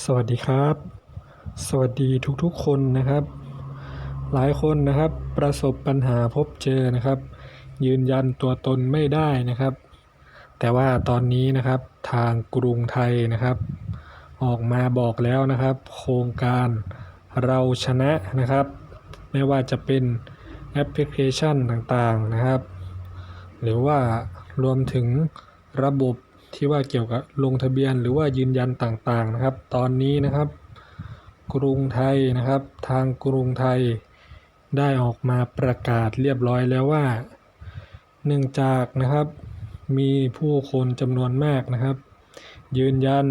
สวัสดีครับ สวัสดีทุกๆคนนะครับ หลายคนนะครับประสบปัญหาพบเจอนะครับ ยืนยันตัวตนไม่ได้นะครับ แต่ว่าตอนนี้นะครับทางกรุงไทยนะครับ ออกมาบอกแล้วนะครับ โครงการเราชนะนะครับ ไม่ว่าจะเป็นแอปพลิเคชันต่างๆนะครับ หรือว่ารวมถึงระบบ ที่ว่าเกี่ยวกับลงทะเบียนหรือว่ายืนยันต่างๆนะครับ ตอนนี้นะครับ กรุงไทยนะครับ ทางกรุงไทยได้ออกมาประกาศเรียบร้อยแล้วว่าเนื่องจากนะครับมีผู้คนจำนวนมากนะครับ ยืนยัน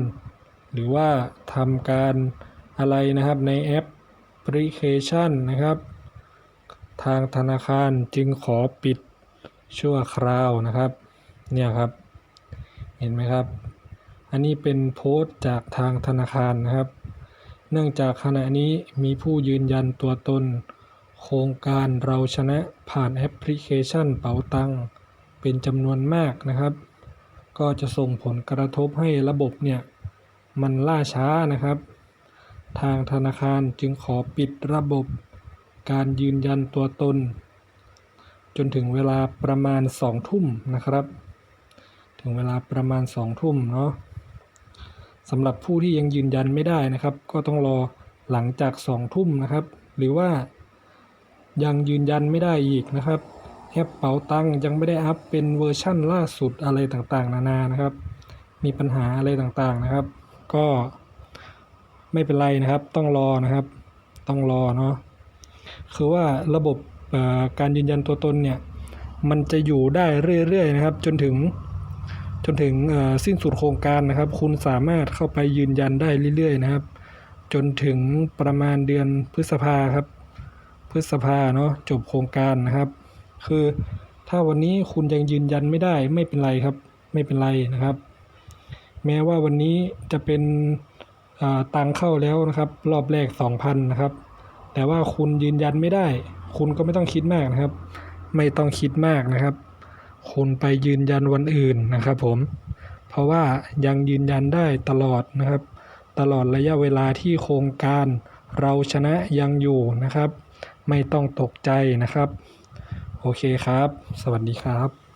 หรือว่าทำการอะไรนะครับในแอปพลิเคชันนะครับ ทางธนาคารจึงขอปิดชั่วคราวนะครับ เนี่ยครับ เห็นไหมครับ อันนี้เป็นโพสต์จากทางธนาคารนะครับ เนื่องจากขณะนี้มีผู้ยืนยันตัวตน โครงการเราชนะผ่านแอปพลิเคชันเป๋าตังเป็นจำนวนมากนะครับ ก็จะส่งผลกระทบให้ระบบเนี่ย มันล่าช้านะครับ ทางธนาคารจึงขอปิดระบบการยืนยันตัวตน จนถึงเวลาประมาณสองทุ่มนะครับ ถึงเวลาประมาณสองทุ่มเนาะสำหรับผู้ที่ยังยืนยันไม่ได้นะครับ ก็ต้องรอหลังจากสองทุ่มนะครับ หรือว่ายังยืนยันไม่ได้อีกนะครับแอปเป๋าตังยังไม่ได้อัพเป็นเวอร์ชั่นล่าสุดอะไรต่างๆ นานานะครับ มีปัญหาอะไรต่างๆนะครับ ก็ไม่เป็นไรนะครับ ต้องรอนะครับ ต้องรอเนาะคือว่าระบบการยืนยันตัวตนเนี่ย มันจะอยู่ได้เรื่อยๆนะครับ จนถึง จนถึงสิ้นสุดโครงการนะครับ คุณสามารถเข้าไปยืนยันได้เรื่อยๆนะครับ จนถึงประมาณเดือนพฤษภาครับ พฤษภาเนาะจบโครงการนะครับ คือถ้าวันนี้คุณยังยืนยันไม่ได้ไม่เป็นไรครับ ไม่เป็นไรนะครับ แม้ว่าวันนี้จะเป็นตังเข้าแล้วนะครับ รอบแรก 2,000นะครับ แต่ว่าคุณยืนยันไม่ได้ คุณก็ไม่ต้องคิดมากนะครับ ไม่ต้องคิดมากนะครับ คุณไปยืนยันวันอื่นนะครับผม เพราะว่ายังยืนยันได้ตลอดนะครับ ตลอดระยะเวลาที่โครงการเราชนะยังอยู่นะครับ ไม่ต้องตกใจนะครับ โอเคครับ สวัสดีครับ